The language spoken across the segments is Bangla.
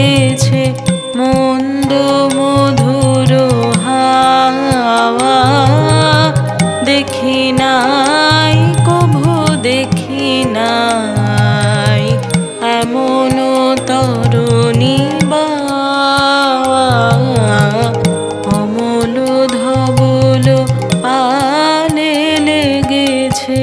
গেছে মন্দ মধুর হাওয়া। দেখি নাই, কভু দেখি নাই, এমন তরুণী বা ধবল পালে লেগেছে।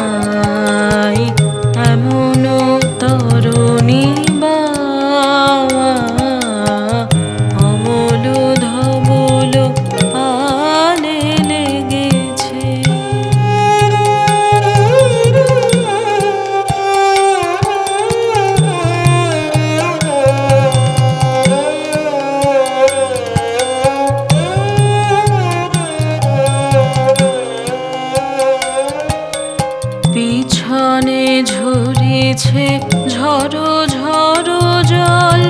নয়নে ঝরেছে ঝড়ো ঝড়ো জল।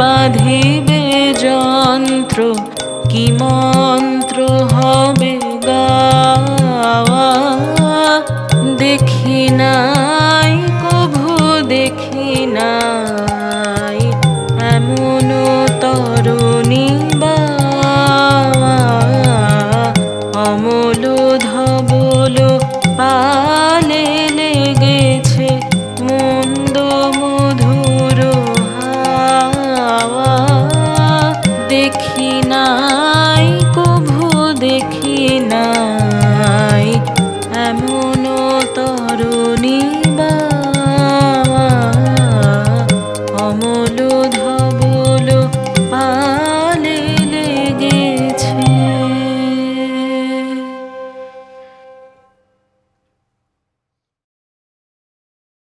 বাঁধিবে যন্ত্র, কি মন্ত্র হবে গাওয়া? দেখি নাই, কভু দেখি নাই, এমন তরুণী বা অমল ধবল পালে